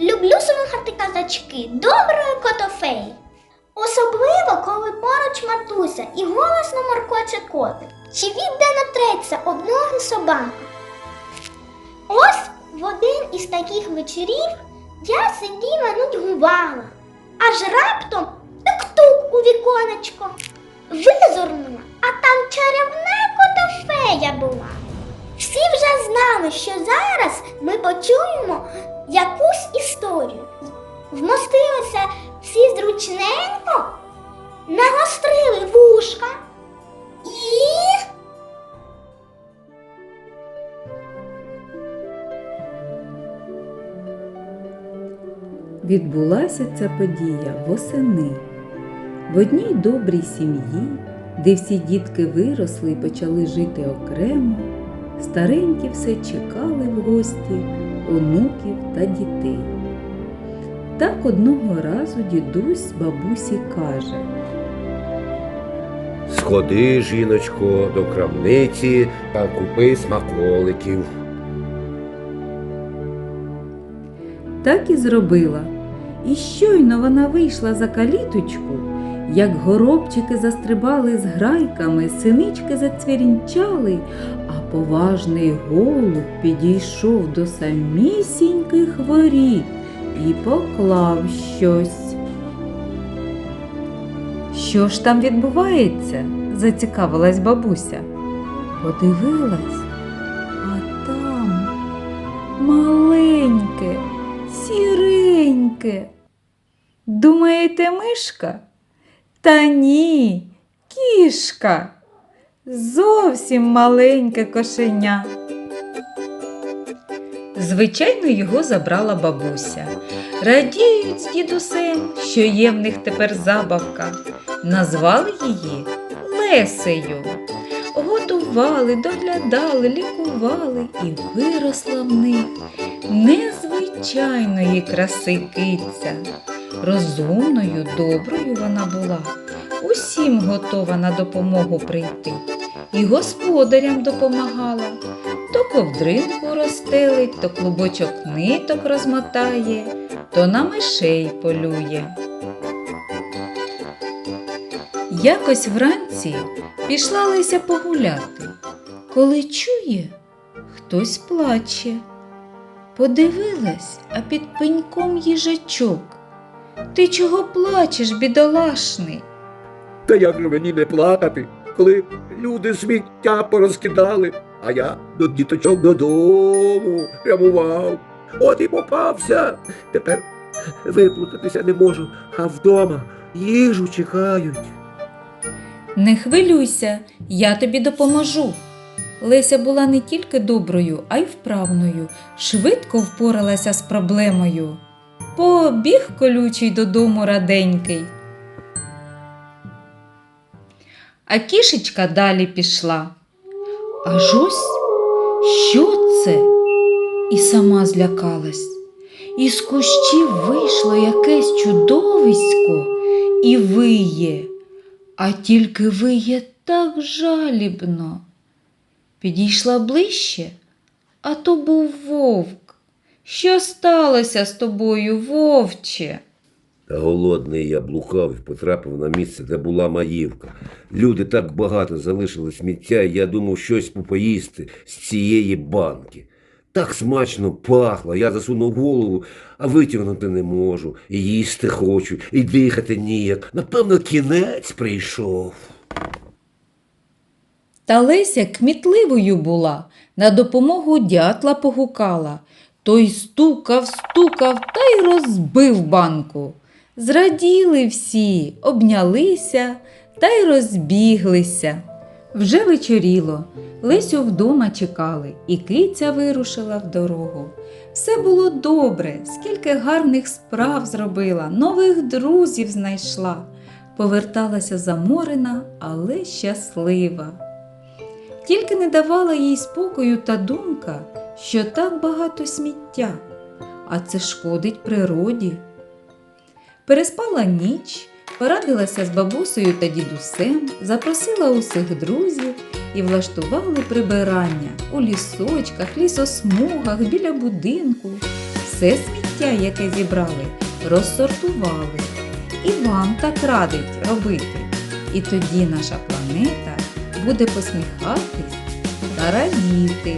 Люблю слухати казачки доброї котофеї. Особливо, коли поруч матуся і голосно моркоче котик. Чи віддано треться одного собака. Ось в один із таких вечорів я сиділа нудьгувала, аж раптом тук-тук у віконечко. Визирнула, а там чарівна котофея була. Всі вже знали, що зараз ми почуємо якусь історію. Вмостилися всі зручненько, нагострили вушка і. Відбулася ця подія восени. В одній добрій сім'ї, де всі дітки виросли і почали жити окремо, старенькі все чекали в гості онуків та дітей. Так одного разу дідусь бабусі каже. Сходи, жіночко, до крамниці та купи смаколиків. Так і зробила. І щойно вона вийшла за каліточку, як горобчики застрибали з грайками, синички зацвірінчали, а поважний голуб підійшов до самісіньких воріт і поклав щось. Що ж там відбувається? зацікавилась бабуся. Подивилась, а там маленьке, сіреньке. Думаєте, мишка? Та ні, кішка. Зовсім маленьке кошеня. Звичайно, його забрала бабуся. Радіють з дідусем, що є в них тепер забавка. Назвали її Лесею. Годували, доглядали, лікували і виросла в них незвичайної краси киця. Розумною, доброю вона була, усім готова на допомогу прийти. І господарям допомагала. То ковдринку розстелить, то клубочок ниток розмотає, то на мишей полює. Якось вранці пішла Леся погуляти, коли чує, хтось плаче. Подивилась, а під пеньком їжачок. Ти чого плачеш, бідолашний? Та як же мені не плакати, коли люди сміття порозкидали, а я до діточок додому прямував. От і попався. Тепер виплутатися не можу, а вдома їжу чекають. Не хвилюйся, я тобі допоможу. Леся була не тільки доброю, а й вправною, швидко впоралася з проблемою. Побіг колючий додому раденький. А кішечка далі пішла. Аж ось що це? І сама злякалась. Із кущів вийшло якесь чудовисько і виє, а тільки виє так жалібно. Підійшла ближче, а то був вовк. Що сталося з тобою, вовче? Голодний я блукав і потрапив на місце, де була маївка. Люди так багато залишили сміття, і я думав щось попоїсти з цієї банки. Так смачно пахло, я засунув голову, а витягнути не можу. І їсти хочу, і дихати ніяк. Напевно, кінець прийшов. Та Леся кмітливою була, на допомогу дятла погукала. Той стукав, стукав та й розбив банку. Зраділи всі, обнялися та й розбіглися. Вже вечоріло, Лесю вдома чекали, і киця вирушила в дорогу. Все було добре, скільки гарних справ зробила, нових друзів знайшла. Поверталася заморена, але щаслива. Тільки не давала їй спокою та думка, що так багато сміття, а це шкодить природі. Переспала ніч, порадилася з бабусею та дідусем, запросила усіх друзів і влаштували прибирання у лісочках, лісосмугах, біля будинку. все сміття, яке зібрали, розсортували. І вам так радить робити. І тоді наша планета буде посміхатись та радіти.